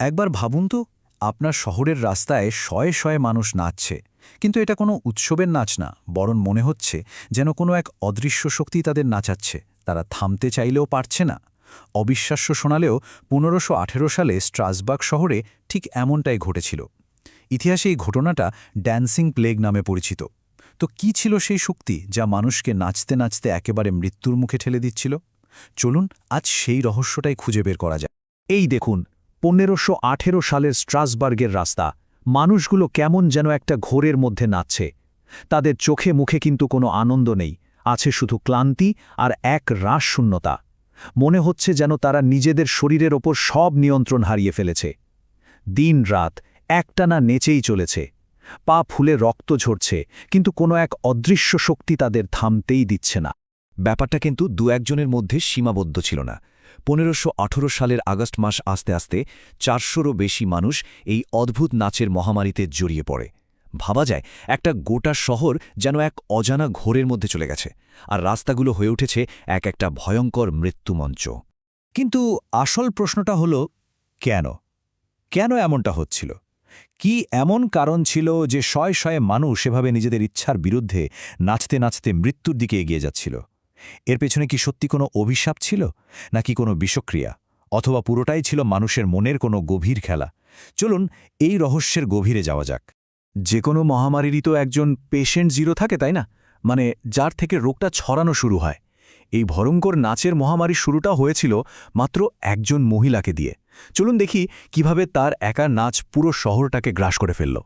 একবার ভাবুন তো, আপনার শহরের রাস্তায় শয়ে শয়ে মানুষ নাচছে। কিন্তু এটা কোনো উৎসবের নাচ না, বরং মনে হচ্ছে যেন কোনো এক অদৃশ্য শক্তি তাদের নাচাচ্ছে। তারা থামতে চাইলেও পারছে না। অবিশ্বাস্য শোনালেও পনেরোশো সালে স্ট্রাসবার্গ শহরে ঠিক এমনটাই ঘটেছিল। ইতিহাসে এই ঘটনাটা ড্যান্সিং প্লেগ নামে পরিচিত। তো কি ছিল সেই শক্তি যা মানুষকে নাচতে নাচতে একেবারে মৃত্যুর মুখে ঠেলে দিচ্ছিল? চলুন আজ সেই রহস্যটাই খুঁজে বের করা যায় এই দেখুন পনেরোশো আঠেরো সালের স্ট্রাসবার্গের রাস্তা। মানুষগুলো কেমন যেন একটা ঘোরের মধ্যে নাচছে। তাদের চোখে মুখে কিন্তু কোনো আনন্দ নেই। আছে শুধু ক্লান্তি আর এক রাস শূন্যতা মনে হচ্ছে যেন তারা নিজেদের শরীরের ওপর সব নিয়ন্ত্রণ হারিয়ে ফেলেছে। দিন রাত একটানা নেচেই চলেছে। পা ফুলে রক্ত ঝরছে, কিন্তু কোনো এক অদৃশ্য শক্তি তাদের থামতেই দিচ্ছে না। ব্যাপারটা কিন্তু দু একজনের মধ্যে সীমাবদ্ধ ছিল না। পনেরোশো সালের আগস্ট মাস আস্তে আস্তে চারশোরও বেশি মানুষ এই অদ্ভুত নাচের মহামারীতে জড়িয়ে পড়ে। ভাবা যায়, একটা গোটা শহর যেন এক অজানা ঘোরের মধ্যে চলে গেছে আর রাস্তাগুলো হয়ে উঠেছে এক একটা ভয়ঙ্কর মৃত্যুমঞ্চ। কিন্তু আসল প্রশ্নটা হলো, কেন? কেন এমনটা হচ্ছিল? কি এমন কারণ ছিল যে শয়ে শয়ে মানুষ এভাবে নিজেদের ইচ্ছার বিরুদ্ধে নাচতে নাচতে মৃত্যুর দিকে এগিয়ে যাচ্ছিল? এর পেছনে কি সত্যি কোনো অভিশাপ ছিল? নাকি কোনো বিষক্রিয়া? অথবা পুরোটাই ছিল মানুষের মনের কোনো গভীর খেলা? চলুন এই রহস্যের গভীরে যাওয়া যাক। যে কোনো মহামারীরই তো একজন পেশেন্ট জিরো থাকে, তাই না? মানে যার থেকে রোগটা ছড়ানো শুরু হয়। এই ভয়ঙ্কর নাচের মহামারী শুরুটা হয়েছিল মাত্র একজন মহিলাকে দিয়ে। চলুন দেখি কীভাবে তার একা নাচ পুরো শহরটাকে গ্রাস করে ফেলল।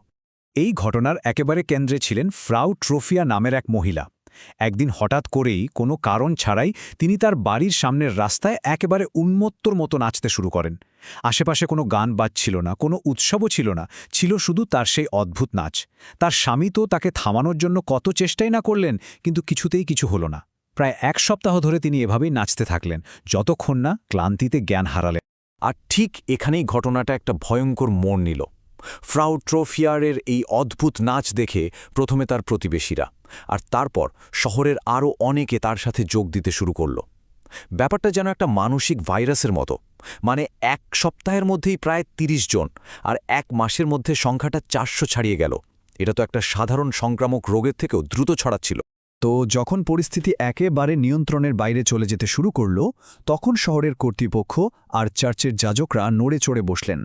এই ঘটনার একেবারে কেন্দ্রে ছিলেন ফ্রাউ ট্রোফিয়া নামের এক মহিলা। একদিন হঠাৎ করেই কোনো কারণ ছাড়াই তিনি তার বাড়ির সামনের রাস্তায় একেবারে উন্মত্তর মতো নাচতে শুরু করেন। আশেপাশে কোনো গান বাজছিল না, কোনো উৎসবও ছিল না, ছিল শুধু তার সেই অদ্ভুত নাচ। তার স্বামী তো তাকে থামানোর জন্য কত চেষ্টাই না করলেন, কিন্তু কিছুতেই কিছু হলো না। প্রায় এক সপ্তাহ ধরে তিনি এভাবেই নাচতে থাকলেন, যতক্ষণ না ক্লান্তিতে জ্ঞান হারালেন। আর ঠিক এখানেই ঘটনাটা একটা ভয়ঙ্কর মোড় নিল। ফ্রাউ ট্রোফিয়ারের এই অদ্ভুত নাচ দেখে প্রথমে তার প্রতিবেশীরা আর তারপর শহরের আরও অনেকে তার সাথে যোগ দিতে শুরু করল। ব্যাপারটা যেন একটা মানসিক ভাইরাসের মতো মানে এক সপ্তাহের মধ্যেই প্রায় ৩০ জন আর এক মাসের মধ্যে সংখ্যাটা চারশো ছাড়িয়ে গেল। এটা তো একটা সাধারণ সংক্রামক রোগের থেকেও দ্রুত ছড়াচ্ছিল। তো যখন পরিস্থিতি একেবারে নিয়ন্ত্রণের বাইরে চলে যেতে শুরু করল, তখন শহরের কর্তৃপক্ষ আর চার্চের যাজকরা নড়ে চড়ে বসলেন।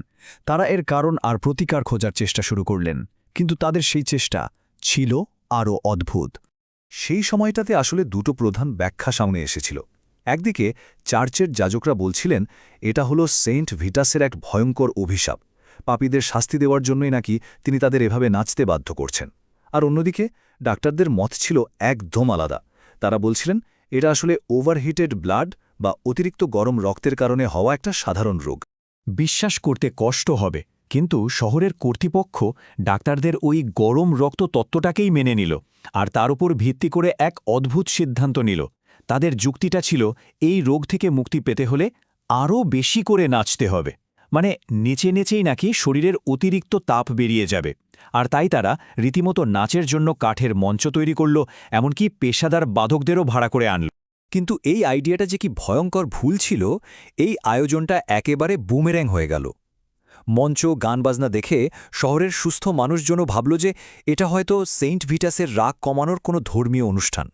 তারা এর কারণ আর প্রতিকার খোঁজার চেষ্টা শুরু করলেন, কিন্তু তাদের সেই চেষ্টা ছিল আরও অদ্ভুত। সেই সময়টাতে আসলে দুটো প্রধান ব্যাখ্যা সামনে এসেছিল। একদিকে চার্চের যাজকরা বলছিলেন, এটা হলো সেন্ট ভিটাসের এক ভয়ঙ্কর অভিশাপ। পাপীদের শাস্তি দেওয়ার জন্যই নাকি তিনি তাদের এভাবে নাচতে বাধ্য করছেন। আর অন্যদিকে ডাক্তারদের মত ছিল একদম আলাদা। তারা বলছিলেন, এটা আসলে ওভারহিটেড ব্লাড বা অতিরিক্ত গরম রক্তের কারণে হওয়া একটা সাধারণ রোগ। বিশ্বাস করতে কষ্ট হবে, কিন্তু শহরের কর্তৃপক্ষ ডাক্তারদের ওই গরম রক্ত তত্ত্বটাকেই মেনে নিল আর তার উপর ভিত্তি করে এক অদ্ভুত সিদ্ধান্ত নিল। তাদের যুক্তিটা ছিল, এই রোগ থেকে মুক্তি পেতে হলে আরও বেশি করে নাচতে হবে। মানে নেচে নেচেই নাকি শরীরের অতিরিক্ত তাপ বেরিয়ে যাবে। আর তাই তারা রীতিমতো নাচের জন্য কাঠের মঞ্চ তৈরি করল, এমনকি পেশাদার বাদকদেরও ভাড়া করে আনল। কিন্তু এই আইডিয়াটা যে কি ভয়ঙ্কর ভুল ছিল, এই আয়োজনটা একেবারে বুমের্যাং হয়ে গেল। মঞ্চ গান বাজনা দেখে শহরের সুস্থ মানুষজনও ভাবল যে এটা হয়তো সেন্ট ভিটাসের রাগ কমানোর কোনো ধর্মীয় অনুষ্ঠান।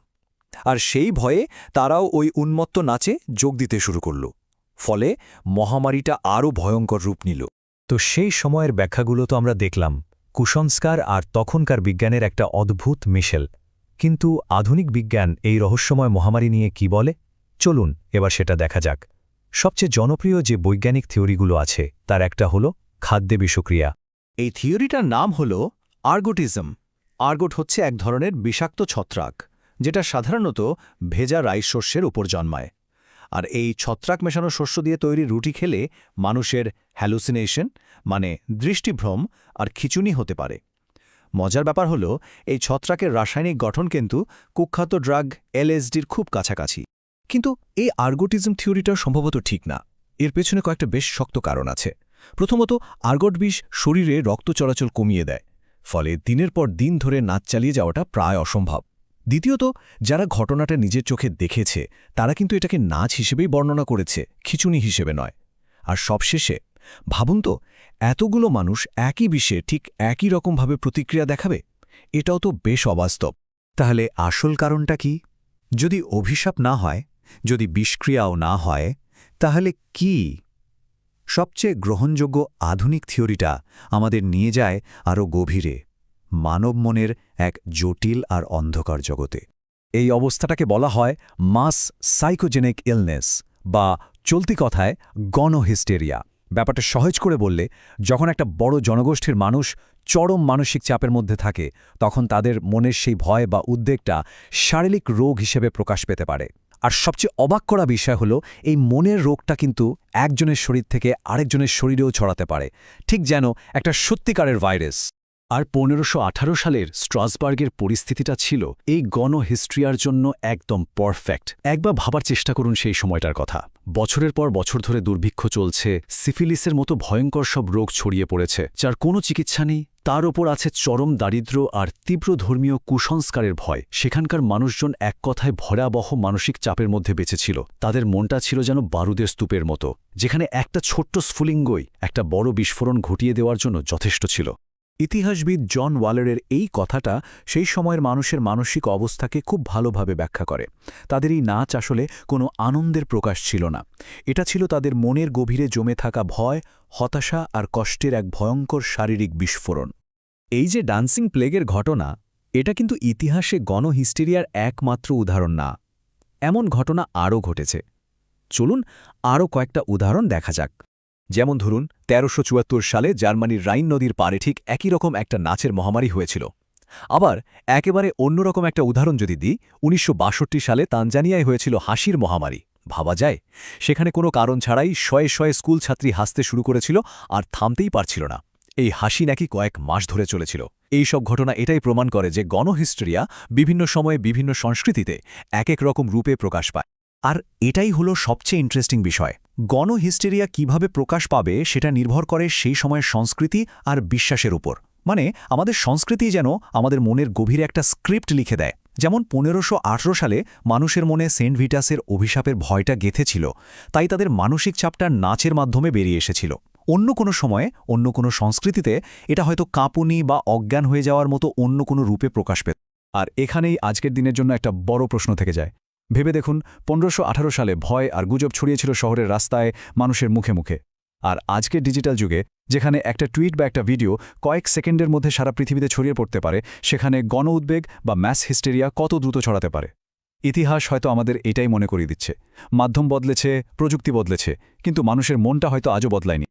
আর সেই ভয়ে তারাও ওই উন্মত্ত নাচে যোগ দিতে শুরু করল। ফলে মহামারীটা আরও ভয়ঙ্কর রূপ নিল। তো সেই সময়ের ব্যাখ্যাগুলো তো আমরা দেখলাম, কুসংস্কার আর তখনকার বিজ্ঞানের একটা অদ্ভুত মিশেল। কিন্তু আধুনিক বিজ্ঞান এই রহস্যময় মহামারী নিয়ে কি বলে? চলুন, এবার সেটা দেখা যাক। সবচেয়ে জনপ্রিয় যে বৈজ্ঞানিক থিওরিগুলো আছে, তার একটা হল খাদ্যে বিষক্রিয়া। এই থিওরিটার নাম হল আর্গোটিজম। আর্গোট হচ্ছে এক ধরনের বিষাক্ত ছত্রাক, যেটা সাধারণত ভেজা রাইস শস্যের উপর জন্মায়। আর এই ছত্রাক মেশানো শস্য দিয়ে তৈরি রুটি খেলে মানুষের হ্যালুসিনেশন মানে দৃষ্টিভ্রম আর খিচুনি হতে পারে। মজার ব্যাপার হল, এই ছত্রাকের রাসায়নিক গঠন কিন্তু কুখ্যাত ড্রাগ এলএসডির খুব কাছাকাছি। কিন্তু এই আর্গোটিজম থিওরিটা সম্ভবত ঠিক না। এর পেছনে কয়েকটা বেশ শক্ত কারণ আছে। প্রথমত, আর্গট বিষ শরীরে রক্ত চলাচল কমিয়ে দেয়। ফলে দিনের পর দিন ধরে নাচ চালিয়ে যাওয়াটা প্রায় অসম্ভব। দ্বিতীয়ত, যারা ঘটনাটা নিজের চোখে দেখেছে, তারা কিন্তু এটাকে নাচ হিসেবেই বর্ণনা করেছে, খিচুনি হিসেবে নয়। আর সবশেষে, ভাবুন তো, এতগুলো মানুষ একই বিষয়ে ঠিক একই রকমভাবে প্রতিক্রিয়া দেখাবে? এটাও তো বেশ অবাস্তব। তাহলে আসল কারণটা কি? যদি অভিশাপ না হয়, যদি বিষক্রিয়াও না হয়, তাহলে কি? সবচেয়ে গ্রহণযোগ্য আধুনিক থিওরিটা আমাদের নিয়ে যায় আরও গভীরে। মানব মনের এক জটিল আর অন্ধকার জগতে। এই অবস্থাটাকে বলা হয় মাস সাইকোজেনিক ইলনেস বা চলতি কথায় গণহিস্টেরিয়া। ব্যাপারটা সহজ করে বললে, যখন একটা বড় জনগোষ্ঠীর মানুষ চরম মানসিক চাপের মধ্যে থাকে, তখন তাদের মনের সেই ভয় বা উদ্বেগটা শারীরিক রোগ হিসেবে প্রকাশ পেতে পারে। আর সবচেয়ে অবাক করা বিষয় হলো, এই মনের রোগটা কিন্তু একজনের শরীর থেকে আরেকজনের শরীরেও ছড়াতে পারে, ঠিক যেন একটা সত্যিকারের ভাইরাস। আর পনেরোশো সালের স্ট্রাসবার্গের পরিস্থিতিটা ছিল এই গণহিস্ট্রিয়ার জন্য একদম পারফেক্ট। একবার ভাবার চেষ্টা করুন সেই সময়টার কথা। বছরের পর বছর ধরে দুর্ভিক্ষ চলছে, সিফিলিসের মতো ভয়ঙ্কর সব রোগ ছড়িয়ে পড়েছে, যার কোনো চিকিৎসা নেই। তার ওপর আছে চরম দারিদ্র্য আর তীব্র ধর্মীয় কুসংস্কারের ভয়। সেখানকার মানুষজন এক কথায় ভয়াবহ মানসিক চাপের মধ্যে বেঁচেছিল তাদের মনটা ছিল যেন বারুদের স্তূপের মতো, যেখানে একটা ছোট্ট স্ফুলিঙ্গই একটা বড় বিস্ফোরণ ঘটিয়ে দেওয়ার জন্য যথেষ্ট ছিল। ইতিহাসবিদ জন ওয়ালারের এই কথাটা সেই সময়ের মানুষের মানসিক অবস্থাকে খুব ভালোভাবে ব্যাখ্যা করে। তাদের এই নাচ আসলে কোনো আনন্দের প্রকাশ ছিল না। এটা ছিল তাদের মনের গভীরে জমে থাকা ভয়, হতাশা আর কষ্টের এক ভয়ঙ্কর শারীরিক বিস্ফোরণ। এই যে ডান্সিং প্লেগের ঘটনা, এটা কিন্তু ইতিহাসে গণহিস্টেরিয়ার একমাত্র উদাহরণ না। এমন ঘটনা আরও ঘটেছে। চলুন আরও কয়েকটা উদাহরণ দেখা যাক। যেমন ধরুন, তেরোশো সালে জার্মানির রাইন নদীর পারে ঠিক একই রকম একটা নাচের মহামারী হয়েছিল। আবার একেবারে অন্যরকম একটা উদাহরণ যদি দিই, উনিশশো বাষট্টি সালে তানজানিয়ায় হয়েছিল হাসির মহামারী। ভাবা যায়, সেখানে কোনো কারণ ছাড়াই শয়ে শয়ে স্কুল ছাত্রী হাসতে শুরু করেছিল আর থামতেই পারছিল না। এই হাসি নাকি কয়েক মাস ধরে চলেছিল। এই সব ঘটনা এটাই প্রমাণ করে যে গণহিস্ট্রিয়া বিভিন্ন সময়ে বিভিন্ন সংস্কৃতিতে এক এক রকম রূপে প্রকাশ পায়। আর এটাই হলো সবচেয়ে ইন্টারেস্টিং বিষয়। গণহিস্টেরিয়া কীভাবে প্রকাশ পাবে সেটা নির্ভর করে সেই সময়ের সংস্কৃতি আর বিশ্বাসের উপর। মানে আমাদের সংস্কৃতি যেন আমাদের মনের গভীরে একটা স্ক্রিপ্ট লিখে দেয়। যেমন পনেরোশো সালে মানুষের মনে সেন্ট ভিটাসের অভিশাপের ভয়টা গেঁথেছিল, তাই তাদের মানসিক চাপটা নাচের মাধ্যমে বেরিয়ে এসেছিল। অন্য কোনো সময়ে অন্য কোনো সংস্কৃতিতে এটা হয়তো কাঁপুনি বা অজ্ঞান হয়ে যাওয়ার মতো অন্য কোনো রূপে প্রকাশ পেত। আর এখানেই আজকের দিনের জন্য একটা বড় প্রশ্ন থেকে যায়। ভেবে দেখুন, পনেরোশো সালে ভয় আর গুজব ছড়িয়েছিল শহরের রাস্তায় মানুষের মুখে মুখে। আর আজকের ডিজিটাল যুগে, যেখানে একটা টুইট বা একটা ভিডিও কয়েক সেকেন্ডের মধ্যে সারা পৃথিবীতে ছড়িয়ে পড়তে পারে, সেখানে গণ উদ্বেগ বা ম্যাস হিস্টেরিয়া কত দ্রুত ছড়াতে পারে। ইতিহাস হয়তো আমাদের এটাই মনে করিয়ে দিচ্ছে। মাধ্যম বদলেছে, প্রযুক্তি বদলেছে, কিন্তু মানুষের মনটা হয়তো আজও বদলায়নি।